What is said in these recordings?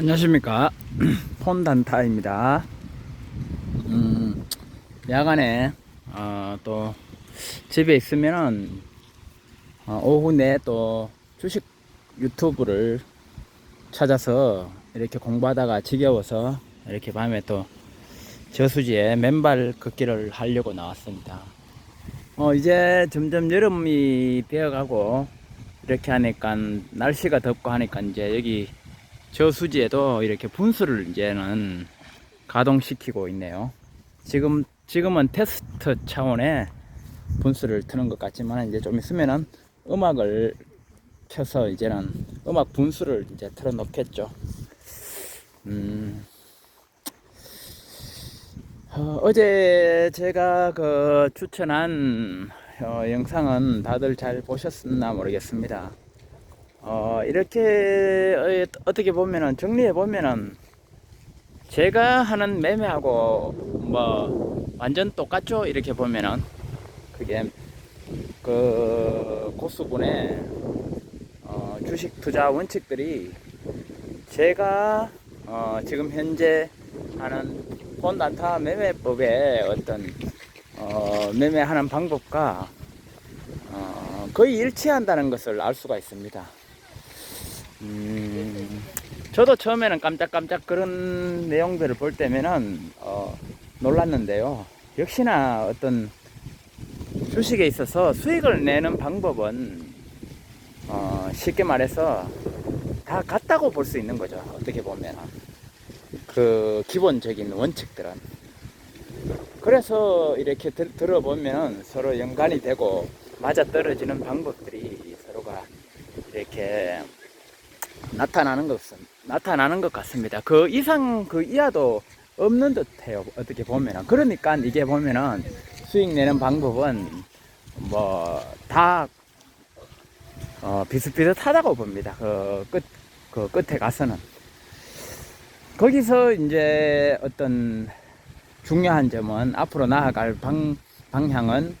안녕하십니까? 폰단타입니다. 음, 야간에 어, 또 집에 있으면은 어, 오후 내또 주식 유튜브를 찾아서 이렇게 공부하다가 지겨워서 이렇게 밤에 또 저수지에 맨발 걷기를 하려고 나왔습니다. 어, 이제 점점 여름이 되어가고 이렇게 하니까 날씨가 덥고 하니까 이제 여기 저수지에도 이렇게 분수를 이제는 가동시키고 있네요. 지금 지금은 테스트 차원의 분수를 트는 것 같지만 이제 좀 있으면은 음악을 켜서 이제는 음악 분수를 이제 틀어 놓겠죠. 음. 어, 제 제가 그 추천한 어, 영상은 다들 잘 보셨나 모르겠습니다. 어, 이렇게 어, 어떻게 보면은 정리해 보면은 제가 하는 매매하고 뭐 완전 똑같죠 이렇게 보면은 그게 그 고수분의 어, 주식 투자 원칙들이 제가 어, 지금 현재 하는 폰단타 매매법의 어떤 어, 매매하는 방법과 어, 거의 일치한다는 것을 알 수가 있습니다. 음, 저도 처음에는 깜짝깜짝 그런 내용들을 볼 때면은 어, 놀랐는데요. 역시나 어떤 주식에 있어서 수익을 내는 방법은 어, 쉽게 말해서 다 같다고 볼 수 있는 거죠. 어떻게 보면 그 기본적인 원칙들은 그래서 이렇게 들, 들어보면 서로 연관이 되고 맞아 떨어지는 방법들이 서로가 이렇게 나타나는 것은 나타나는 것 같습니다. 그 이상 그 이하도 없는 듯 해요. 어떻게 보면은 그러니까 이게 보면은 수익 내는 방법은 뭐 다 어, 비슷비슷하다고 봅니다. 그 끝, 그 끝에 가서는. 거기서 이제 어떤 중요한 점은 앞으로 나아갈 방, 방향은,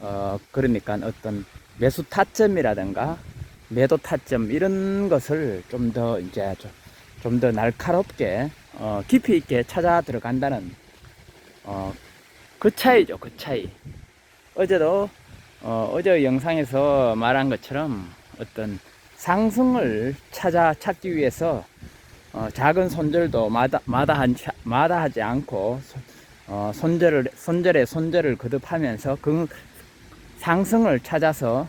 어, 그러니까 어떤 매수 타점이라든가 매도 타점 이런 것을 좀 더 이제 좀 더 날카롭게, 어, 깊이 있게 찾아 들어간다는, 어, 그 차이죠. 그 차이. 어제도, 어, 어제 영상에서 말한 것처럼 어떤 상승을 찾아 찾기 위해서 어, 작은 손절도 마다, 마다하지, 마다하지 않고 어, 손절을 손절에 손절을 거듭하면서 그 상승을 찾아서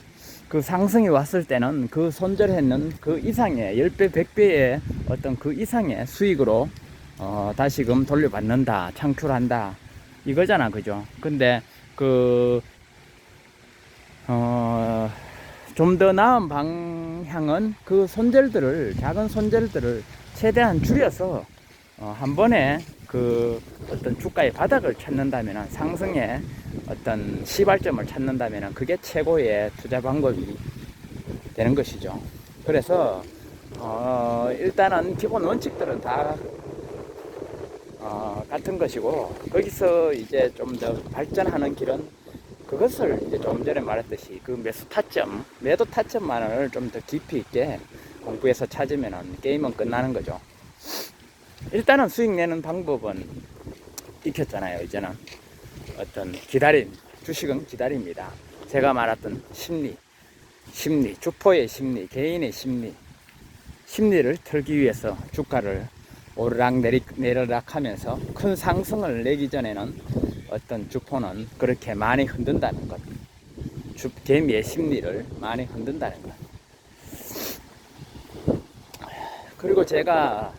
그 상승이 왔을 때는 그 손절했는 그 이상의 10배, 100배의 어떤 그 이상의 수익으로 어, 다시금 돌려받는다, 창출한다. 이거잖아, 그죠? 근데 그, 어, 좀 더 나은 방향은 그 손절들을, 작은 손절들을 최대한 줄여서 어, 한 번에 그 어떤 주가의 바닥을 찾는다면 상승의 어떤 시발점을 찾는다면 그게 최고의 투자 방법이 되는 것이죠. 그래서 어, 일단은 기본 원칙들은 다 어, 같은 것이고 거기서 이제 좀 더 발전하는 길은 그것을 이제 좀 전에 말했듯이 그 매수 타점, 매도 타점만을 좀 더 깊이 있게 공부해서 찾으면 게임은 끝나는 거죠. 일단은 수익 내는 방법은 익혔잖아요. 이제는 어떤 기다림, 주식은 기다립니다. 제가 말했던 심리, 심리, 주포의 심리, 개인의 심리, 심리를 털기 위해서 주가를 오르락 내리, 내리락 하면서 큰 상승을 내기 전에는 어떤 주포는 그렇게 많이 흔든다는 것. 주, 개미의 심리를 많이 흔든다는 것. 그리고 제가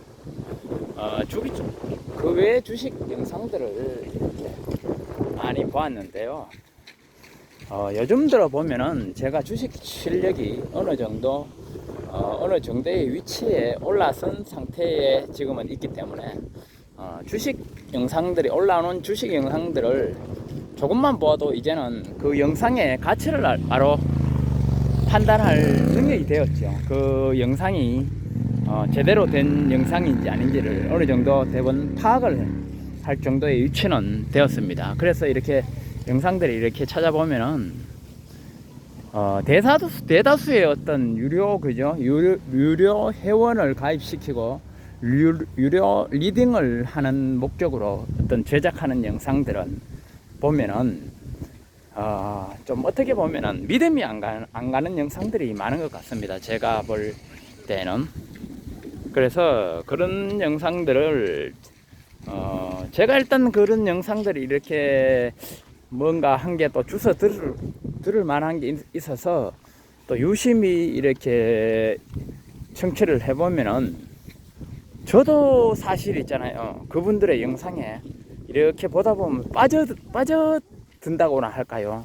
어, 주기 그 외의 주식 영상들을 많이 보았는데요. 어, 요즘 들어 보면은 제가 주식 실력이 어느 정도 어, 어느 정도의 위치에 올라선 상태에 지금은 있기 때문에 어, 주식 영상들이 올라오는 주식 영상들을 조금만 보아도 이제는 그 영상의 가치를 알- 바로 판단할 능력이 되었죠. 그 영상이 어, 제대로 된 영상인지 아닌지를 어느 정도 대본 파악을 할 정도의 위치는 되었습니다. 그래서 이렇게 영상들을 이렇게 찾아보면은 어, 대다수, 대다수의 어떤 유료, 그죠? 유료, 유료 회원을 가입시키고 유, 유료 리딩을 하는 목적으로 어떤 제작하는 영상들은 보면은 어, 좀 어떻게 보면은 믿음이 안, 가, 안 가는 영상들이 많은 것 같습니다. 제가 볼 때는 그래서 그런 영상들을 어, 제가 일단 그런 영상들이 이렇게 뭔가 한개또 주워 들을, 들을 만한 게 있- 있어서 또 유심히 이렇게 청취를 해보면은 저도 사실 있잖아요. 그분들의 영상에 이렇게 보다 보면 빠져, 빠져든다고나 할까요?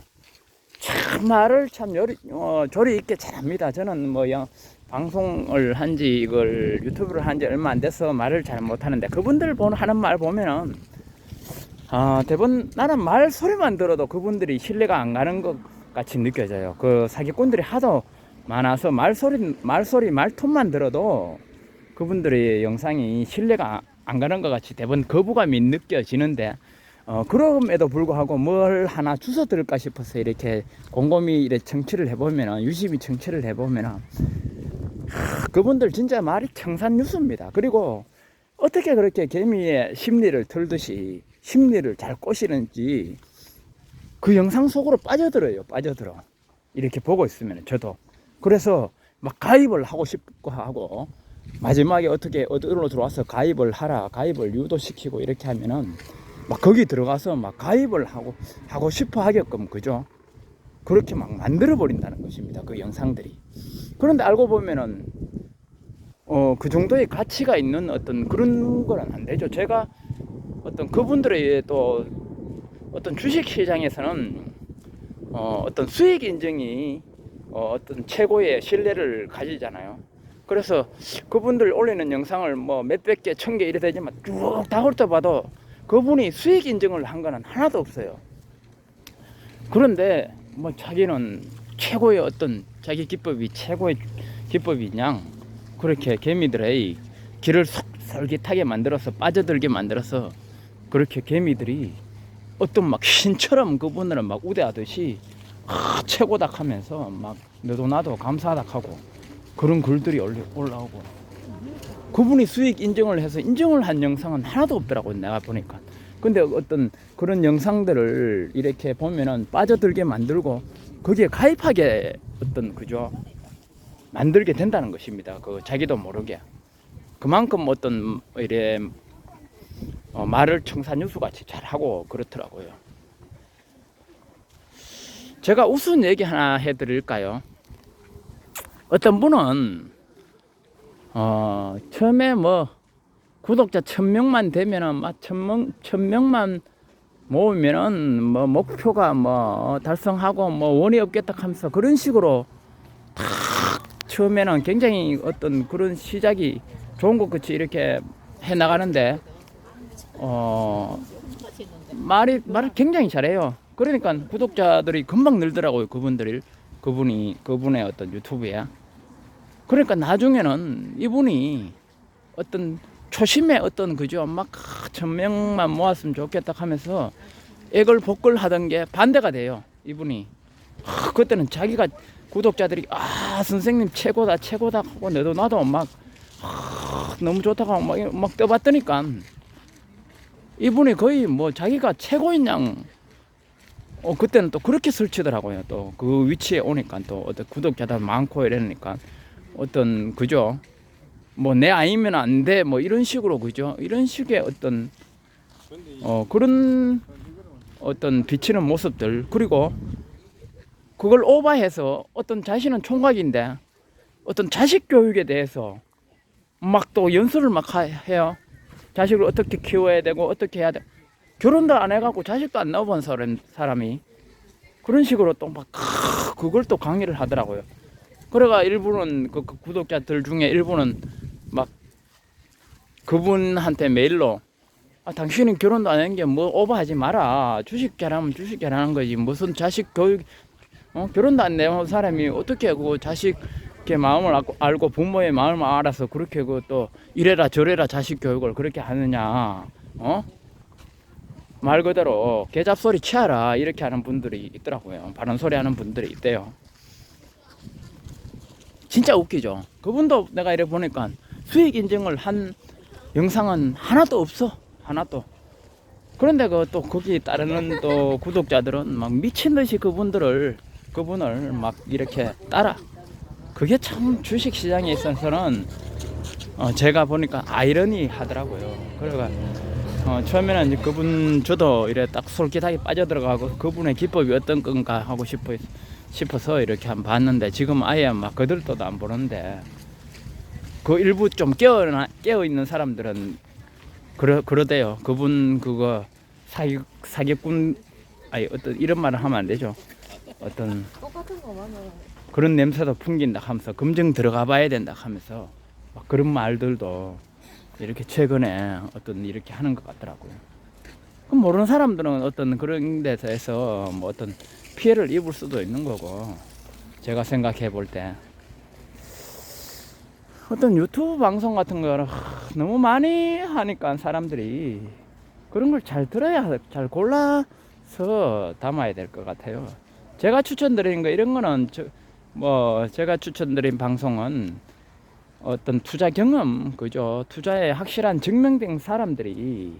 참 말을 참 요리, 어, 조리 있게 잘합니다. 저는 뭐 영, 방송을 한 지 이걸 유튜브를 한 지 얼마 안 돼서 말을 잘 못하는데 그분들 보는 하는 말 보면은 아 대부분 나는 말 소리만 들어도 그분들이 신뢰가 안 가는 것 같이 느껴져요. 그 사기꾼들이 하도 많아서 말소리 말소리 말톤만 들어도 그분들의 영상이 신뢰가 안 가는 것 같이 대부분 거부감이 느껴지는데 어, 그럼에도 불구하고 뭘 하나 주워 들을까 싶어서 이렇게 곰곰이 이렇게 청취를 해보면은 유심히 청취를 해보면은 하, 그분들 진짜 말이 청산유수입니다. 그리고 어떻게 그렇게 개미의 심리를 틀듯이 심리를 잘 꼬시는지 그 영상 속으로 빠져들어요. 빠져들어. 이렇게 보고 있으면 저도. 그래서 막 가입을 하고 싶고 하고 마지막에 어떻게 어디로 들어와서 가입을 하라 가입을 유도시키고 이렇게 하면은 막 거기 들어가서 막 가입을 하고 하고 싶어 하게끔 그죠 그렇게 막 만들어 버린다는 것입니다 그 영상들이 그런데 알고 보면은 어 그 정도의 가치가 있는 어떤 그런 거는 안 되죠 제가 어떤 그분들의 또 어떤 주식 시장에서는 어 어떤 수익 인증이 어 어떤 최고의 신뢰를 가지잖아요 그래서 그분들 올리는 영상을 뭐 몇백 개, 천 개 이래 되지만 쭉 다 훑어봐도 그분이 수익 인증을 한 거는 하나도 없어요. 그런데 뭐 자기는 최고의 어떤 자기 기법이 최고의 기법이냐 그렇게 개미들의 길을 속 솔깃하게 만들어서 빠져들게 만들어서 그렇게 개미들이 어떤 막 신처럼 그분들은 막 우대하듯이 아, 최고다 하면서 막 너도 나도 감사하다 하고 그런 글들이 올라오고. 그분이 수익 인증을 해서 인증을 한 영상은 하나도 없더라고 내가 보니까. 근데 어떤 그런 영상들을 이렇게 보면은 빠져들게 만들고 거기에 가입하게 어떤 그죠? 만들게 된다는 것입니다. 그 자기도 모르게. 그만큼 어떤 이래 어, 말을 청산유수 같이 잘 하고 그렇더라고요. 제가 우스운 얘기 하나 해드릴까요? 어떤 분은 어 처음에 뭐 구독자 천 명만 되면은 막 천명 천 명만 모으면은 뭐 목표가 뭐 달성하고 뭐 원이 없겠다 하면서 그런 식으로 탁 처음에는 굉장히 어떤 그런 시작이 좋은 것 같이 이렇게 해 나가는데 어 말이 말을 굉장히 잘해요. 그러니까 구독자들이 금방 늘더라고요. 그분들이 그분이 그분의 어떤 유튜브에. 그러니까 나중에는 이분이 어떤 초심의 어떤 그죠 막 천명만 모았으면 좋겠다 하면서 애걸 복걸 하던 게 반대가 돼요 이분이 아, 그때는 자기가 구독자들이 아 선생님 최고다 최고다 하고 너도 나도 막 아, 너무 좋다고 막, 막 떠봤더니까 이분이 거의 뭐 자기가 최고인 양 어, 그때는 또 그렇게 설치더라고요. 또 그 위치에 오니까 또 어떤 구독자들 많고 이러니까 어떤 그죠? 뭐 내 아니면 안 돼. 뭐 이런 식으로 그죠? 이런 식의 어떤 어 그런 어떤 비치는 모습들 그리고 그걸 오버해서 어떤 자신은 총각인데 어떤 자식 교육에 대해서 막 또 연설을 막 하- 해요. 자식을 어떻게 키워야 되고 어떻게 해야 돼. 결혼도 안 해갖고 자식도 안 사람, 사람이 그런 식으로 또 막 그걸 또 강의를 하더라고요. 그래가 일부는 그, 그 구독자들 중에 일부는 막 그분한테 메일로 아, 당신은 결혼도 안 한 게 뭐 오버하지 마라. 주식 계란하면 주식 계란하는 거지. 무슨 자식 교육 어? 결혼도 안 내본 사람이 어떻게 그 자식의 마음을 알고, 알고 부모의 마음을 알아서 그렇게 그 또 이래라 저래라 자식 교육을 그렇게 하느냐. 어? 말 그대로 개잡소리 치아라 이렇게 하는 분들이 있더라고요. 바른 소리 하는 분들이 있대요. 진짜 웃기죠. 그분도 내가 이래 보니까 수익 인증을 한 영상은 하나도 없어. 하나도. 그런데 그 또 거기 따르는 또 구독자들은 막 미친 듯이 그분들을 그분을 막 이렇게 따라. 그게 참 주식 시장에 있어서는 어 제가 보니까 아이러니 하더라고요. 그래가 어 처음에는 그분 저도 이래 딱 솔깃하게 빠져들어가고 그분의 기법이 어떤 건가 하고 싶어 싶어서 이렇게 한번 봤는데 지금 아예 막 그들도 안 보는데 그 일부 좀 깨어 깨어 있는 사람들은 그러 그러대요. 그분 그거 사기 사기꾼 아니 어떤 이런 말을 하면 안 되죠. 어떤 똑같은 거 맞아. 그런 냄새도 풍긴다 하면서 검증 들어가 봐야 된다 하면서 막 그런 말들도 이렇게 최근에 어떤 이렇게 하는 것 같더라고요. 그럼 모르는 사람들은 어떤 그런 데서 해서 뭐 어떤 피해를 입을 수도 있는 거고 제가 생각해 볼 때 어떤 유튜브 방송 같은 거를 하, 너무 많이 하니까 사람들이 그런 걸 잘 들어야 잘 골라서 담아야 될 것 같아요. 제가 추천드리는 거 이런 거는 저, 뭐 제가 추천드린 방송은 어떤 투자 경험 그죠 투자에 확실한 증명된 사람들이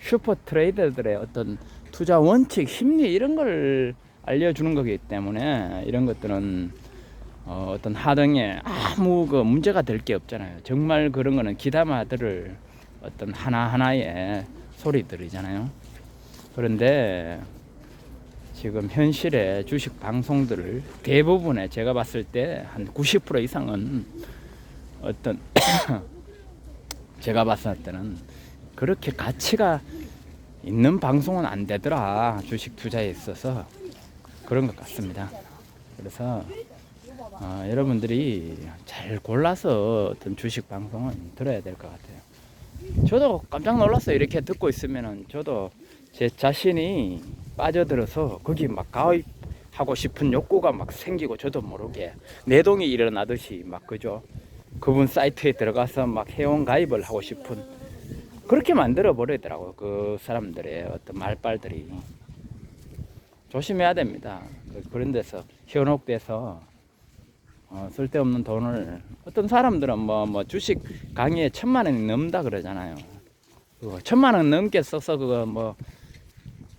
슈퍼 트레이더들의 어떤 투자 원칙 심리 이런 걸 알려주는 거기 때문에 이런 것들은 어, 어떤 하등에 아무 그 문제가 될 게 없잖아요. 정말 그런 거는 기담아 들을 어떤 하나하나의 소리들이잖아요. 그런데 지금 현실의 주식 방송들을 대부분의 제가 봤을 때 한 90% 이상은 어떤 제가 봤을 때는 그렇게 가치가 있는 방송은 안 되더라. 주식 투자에 있어서 그런 것 같습니다. 그래서 어, 여러분들이 잘 골라서 어떤 주식 방송은 들어야 될 것 같아요. 저도 깜짝 놀랐어요. 이렇게 듣고 있으면은 저도 제 자신이 빠져들어서 거기 막 가입하고 싶은 욕구가 막 생기고 저도 모르게 내동이 일어나듯이 막 그죠. 그분 사이트에 들어가서 막 회원 가입을 하고 싶은 그렇게 만들어 버리더라고요. 그 사람들의 어떤 말빨들이 조심해야 됩니다. 그- 그런 데서 현혹돼서 어, 쓸데없는 돈을 어떤 사람들은 뭐, 뭐 주식 강의에 천만 원이 넘다 그러잖아요. 그거 천만 원 넘게 써서 그거 뭐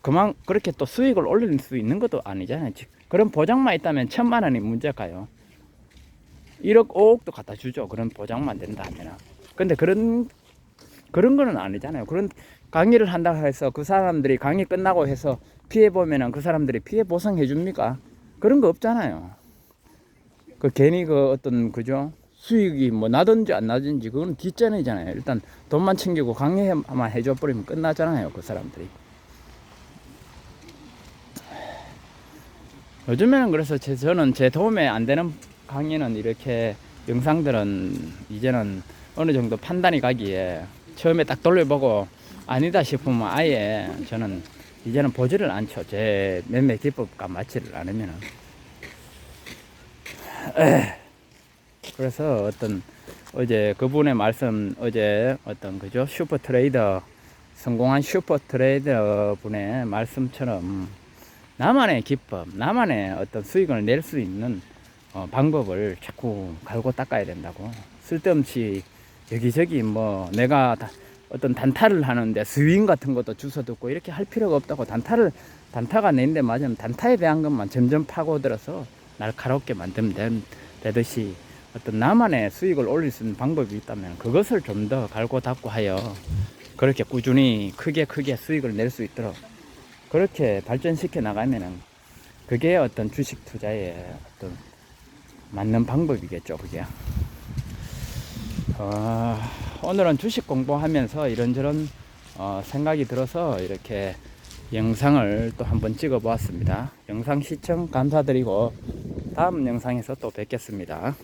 그만 그렇게 또 수익을 올릴 수 있는 것도 아니잖아요. 지- 그런 보장만 있다면 천만 원이 문제가요. 1억, 5억도 갖다 주죠. 그런 보장만 된다 하면. 근데 그런, 그런 거는 아니잖아요. 그런 강의를 한다 해서 그 사람들이 강의 끝나고 해서 피해 보면은 그 사람들이 피해 보상해 줍니까? 그런 거 없잖아요. 그 괜히 그 어떤, 그죠? 수익이 뭐 나든지 안 나든지 그건 뒷전이잖아요. 일단 돈만 챙기고 강의만 해줘 버리면 끝나잖아요. 그 사람들이. 요즘에는 그래서 제, 저는 제 도움에 안 되는 강의는 이렇게 영상들은 이제는 어느 정도 판단이 가기에 처음에 딱 돌려보고 아니다 싶으면 아예 저는 이제는 보지를 않죠. 제 매매 기법과 맞지를 않으면은. 그래서 어떤 어제 그분의 말씀 어제 어떤 그죠 슈퍼 트레이더 성공한 슈퍼 트레이더 분의 말씀처럼 나만의 기법, 나만의 어떤 수익을 낼 수 있는 어, 방법을 자꾸 갈고 닦아야 된다고. 쓸데없이 여기저기 뭐 내가 다- 어떤 단타를 하는데 스윙 같은 것도 주워 듣고 이렇게 할 필요가 없다고 단타를 단타가 내인데 맞으면 단타에 대한 것만 점점 파고들어서 날카롭게 만들면 된- 되듯이 어떤 나만의 수익을 올릴 수 있는 방법이 있다면 그것을 좀 더 갈고 닦고 하여 그렇게 꾸준히 크게 크게 수익을 낼 수 있도록 그렇게 발전시켜 나가면은 그게 어떤 주식 투자의 어떤 맞는 방법이겠죠, 그게. 어, 오늘은 주식 공부하면서 이런저런 어, 생각이 들어서 이렇게 영상을 또 한번 찍어 보았습니다. 영상 시청 감사드리고 다음 영상에서 또 뵙겠습니다.